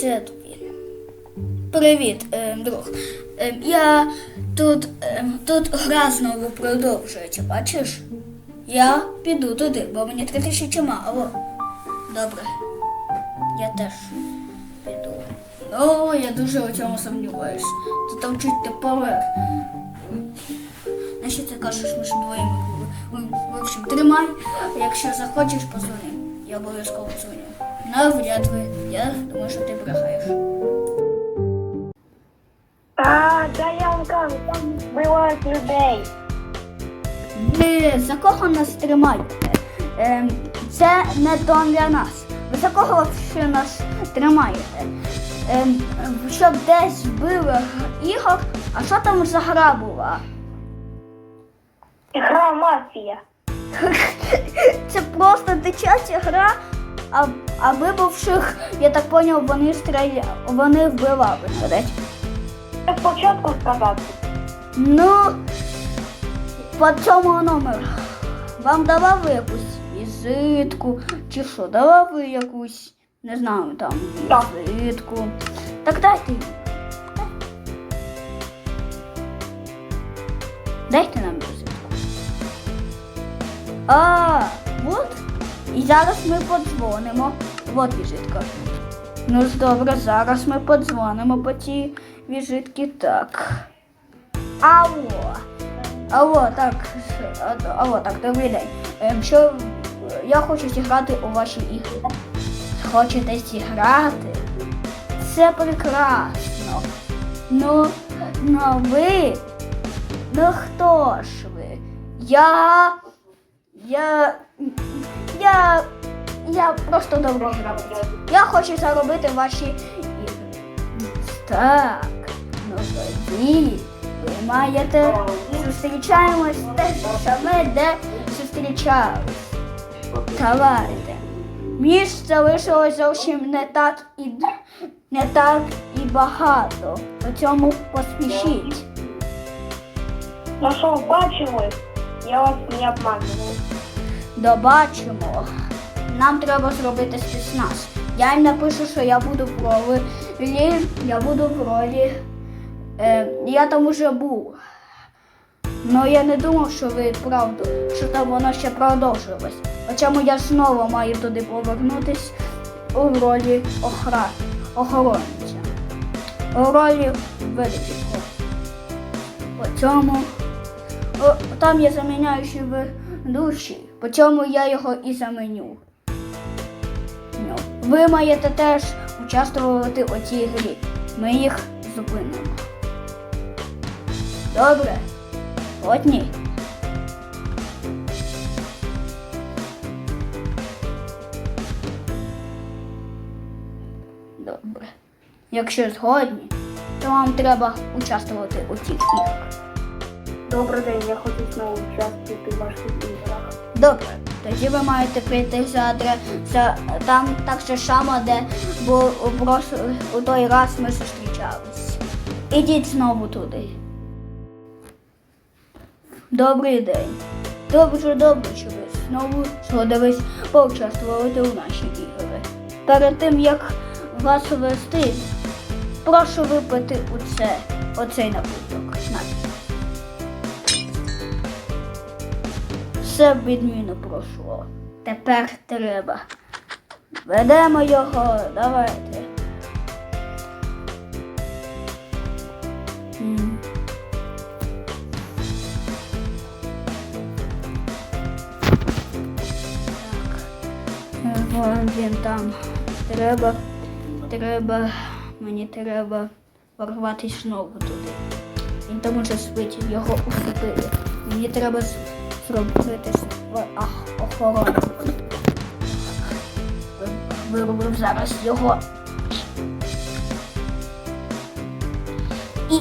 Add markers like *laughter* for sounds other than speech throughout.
Це тобі. Привіт, е, друг. Е, я тут, е, тут гра знову продовжується, бачиш? Я піду туди, бо мені три тисячі мало. Добре. Я теж піду. Ну, я дуже у цьому сумніваюсь. Тут там чуть не помер. На що ти кажеш, ми ж двоє? В общем, тримай. Якщо захочеш, позвони. Я обов'язково дзвоню. Навряд ви. Я думаю, що ти брехаєш. А, да я вам кажу, там вбивають людей. Ви за кого нас тримаєте? Ем, це не то для нас. Ви за кого ще нас тримаєте? Ем, щоб десь вбили ігор, а що там за гра була? Гра мафія. *laughs* Це просто дитяча гра, а, а вибувших, я так поняв, вони стріляли, вони вбивали. До речі. Спочатку сказати. Ну, по цьому номеру. Вам давали якусь візитку чи що? Давали якусь, не знаю, там, візитку. Так дайте. Дайте нам візитку. А, от. І зараз ми подзвонимо. От візитка. Ну, добре, зараз ми подзвонимо по тій візитці. Так. Алло. Алло, так. Алло, так, добрий день. Ем, що я хочу зіграти у ваші ігри. Хочете зіграти? Це прекрасно. Ну, ну ви. Ну хто ж ви? Я. Я. Я. Я просто добро гравець. Я хочу заробити ваші ігри. Так, ну тоді ви маєте зустрічаємось те саме, де зустрічались. Давайте. Місць залишилось зовсім не так і не так і багато. По цьому поспішіть. Ну що, бачили? Я вас не обманював. Добачимо. Нам треба зробити спецназ. Я їм напишу, що я буду в ролі. Я буду в ролі. Е, я там уже був. Ну я не думав, що ви правду, що там воно ще продовжилось. Хоча я знову маю туди повернутись у ролі охра... охоронця. У ролі ведучого. По цьому о, там є заміняючі ведучі, по цьому я його і заменю. Ви маєте теж участвувати у цій грі. Ми їх зупинимо. Добре? Одні. Добре. Якщо згодні, то вам треба участвувати у цих іграх. Добрий день, я хочу знову участвувати в ваших іграх. Добре, тоді ви маєте прийти за адреса там так же само, де у, той раз ми зустрічались. Ідіть знову туди. Добрий день. Дуже добре, що ви знову згодились поучаствувати у наші ігри. Перед тим як вас вести, прошу випити у це, оцей напиток. Все відмінно пройшло. Тепер треба. Ведемо його, давайте. Так. Вон він там. Треба. Треба. Мені треба ворватися знову туди. Він там уже спить, його усипили. Мені треба з- зробити с- ах, охорону. Ви- Виробив зараз його. І.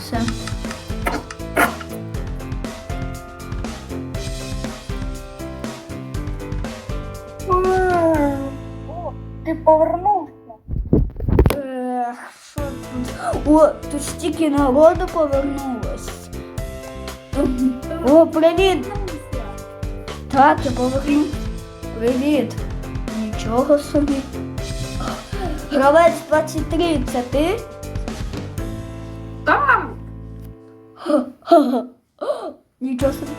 Все. Повернувся? Ех, що тут? О, тут стільки народу повернулось. О, привіт! Так, я повернув. Привіт. Нічого собі. Гравець 23, це ти? Ха-ха. *gasps* Нічого собі.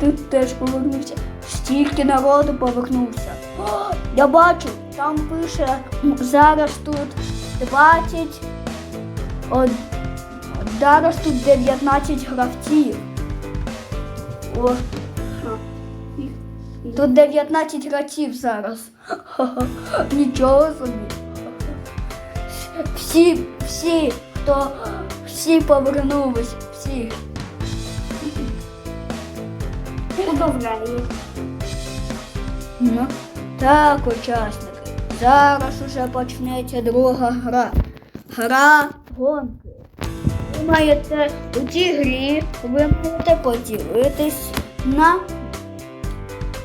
Ти теж повернувся. Стільки народу повернувся. О, *gasps* Я бачу, там пише м, зараз тут 20. От, зараз тут 19 гравців. О, Що? тут 19 гравців зараз. Ха-ха. *laughs* Нічого собі. Всі, всі, хто всі повернулись, всі. Удовляє. Ну, так, учасники. Зараз уже почнеться друга гра. Гра гонки. Ви маєте у цій грі ви маєте поділитись на,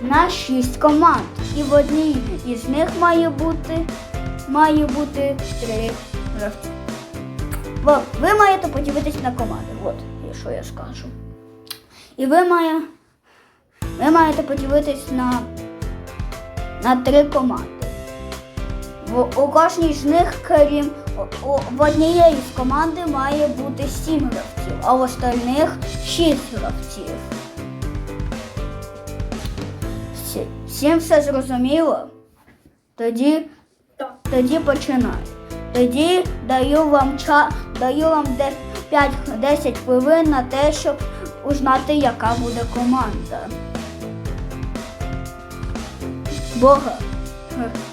на шість команд. І в одній із них має бути має бути три гравці. Ви маєте поділитись на команди. От, що я скажу. І ви має, ви маєте поділитись на на три команди. В, у кожній з них, крім у, в однієї з команди має бути сім гравців, а в остальних шість гравців. Всім все зрозуміло? Тоді, тоді починаю. Тоді даю вам ча, даю вам 5-10 хвилин на те, щоб узнати, яка буде команда. Бога.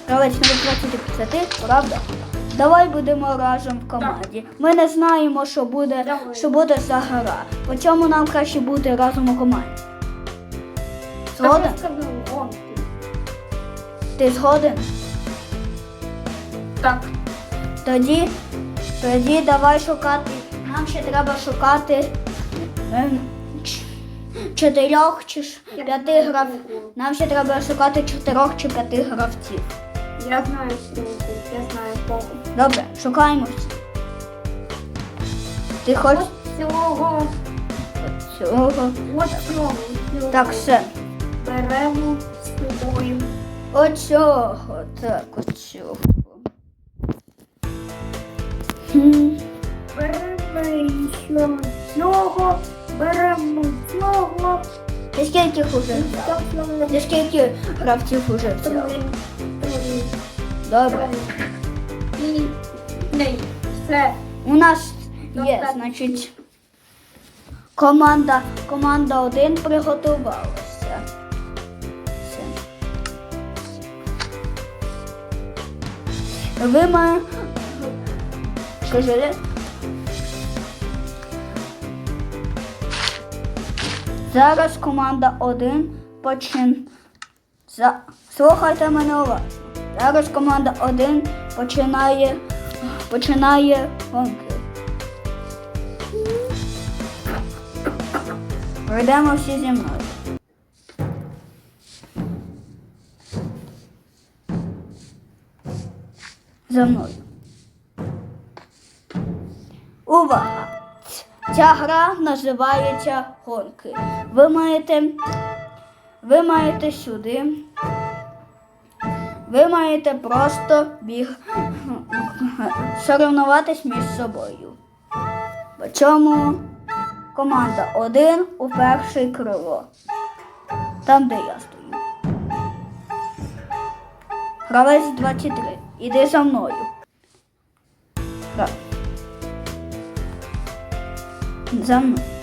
Гравець номер 20 50, правда? Давай будемо разом в команді. Ми не знаємо, що буде, Давай. що буде за гра. По чому нам краще бути разом у команді? Згоден? Ти згоден? Так. Тоді, тоді давай шукати. Нам ще треба шукати ем, чотирьох чи п'яти грав. Нам ще треба шукати чотирьох чи п'яти гравців. Я знаю я знаю кого. Добре, шукаємо. Ти хочеш цього, цього? от цього. Так, все. Беремо з тобою. Оцього, так, оцього. Беремо ще цього, беремо цього. Ти скільки їх уже взяв? Ну, Ти скільки гравців уже взяв? три, три, Добре. І не, все. У нас є, значить, команда, команда 1 приготувалася. Все. Ви ма... Скажи. Зараз команда 1 почин... За... Слухайте мене уважно. Зараз команда 1 починає починає гонки. Пройдемо всі зі мною. За мною. Увага! Ця гра називається гонки. Ви маєте, ви маєте сюди. Ви маєте просто біг соревнуватись між собою. Чому команда 1 у перше крило. Там, де я стою. Гравець 23. Іди за мною. Гра- За мною.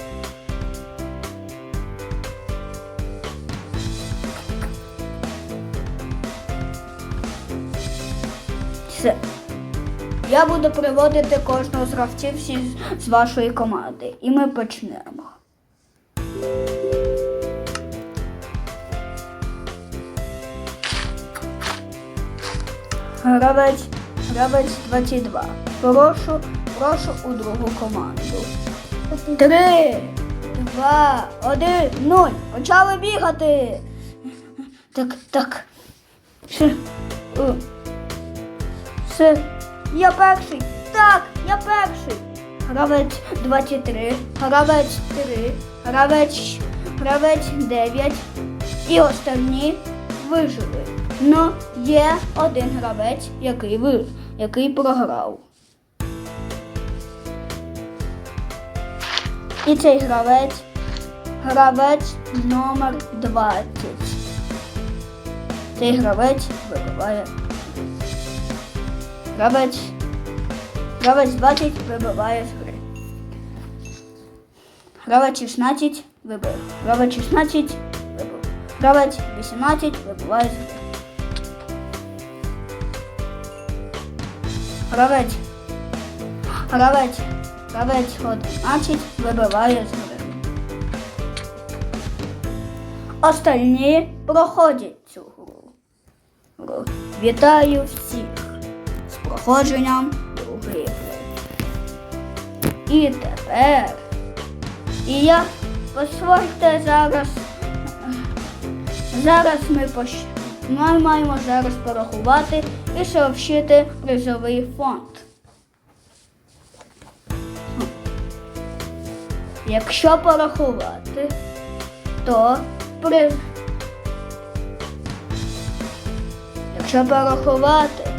Я буду приводити кожного з гравців з- вашої команди. І ми почнемо. Гравець, гравець 22. Прошу, прошу у другу команду. Три, два, один, нуль. Почали бігати. Так, так. Все. Я перший. Так, я перший. гравець 23, гравець 3, гравець, гравець 9 і останні вижили. Ну, є один гравець, який, ви, який програв. І цей гравець гравець номер 20. Цей гравець вибиває. Гравець. Гравець 20 вибиває з гри. Гравець 16 вибив. Гравець 16 вибив. Гравець 18 вибиває з гри. Гравець. Гравець. Гравець 11 вибиває з гри. Остальні проходять цю гру. гру. Вітаю всіх з Проходженням другої гри. І тепер. І я дозвольте зараз. Зараз ми пош... ми маємо зараз порахувати і сообщити призовий фонд. Якщо порахувати, то при... Якщо порахувати,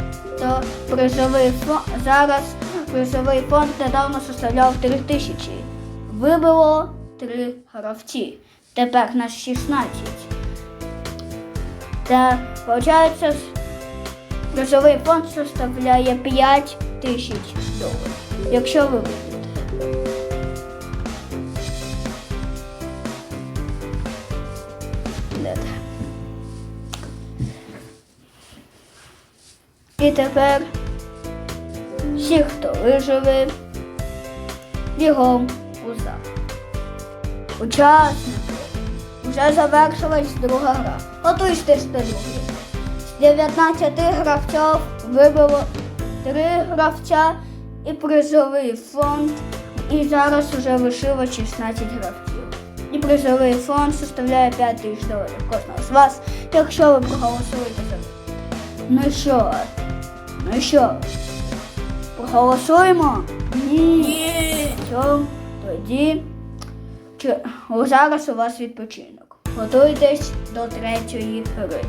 то призовий фонд зараз призовий фонд недавно составляв 3 тисячі. Вибило 3 гравці. Тепер нас 16. Та виходить, призовий фонд составляє 5 тисяч доларів. Якщо ви вибудете. Де І тепер всі, хто виживе, бігом у зал. Учасники. Вже завершилась друга гра. Готуйте до другої. З 19 гравців вибило 3 гравця і призовий фонд. І зараз вже лишило 16 гравців. І призовий фонд составляє 5 тисяч доларів кожного з вас, якщо ви проголосуєте за. Ну що? Ну що? Проголосуємо? Ні. Що? Тоді чи- зараз у вас відпочинок. Готуйтесь до третьої гри.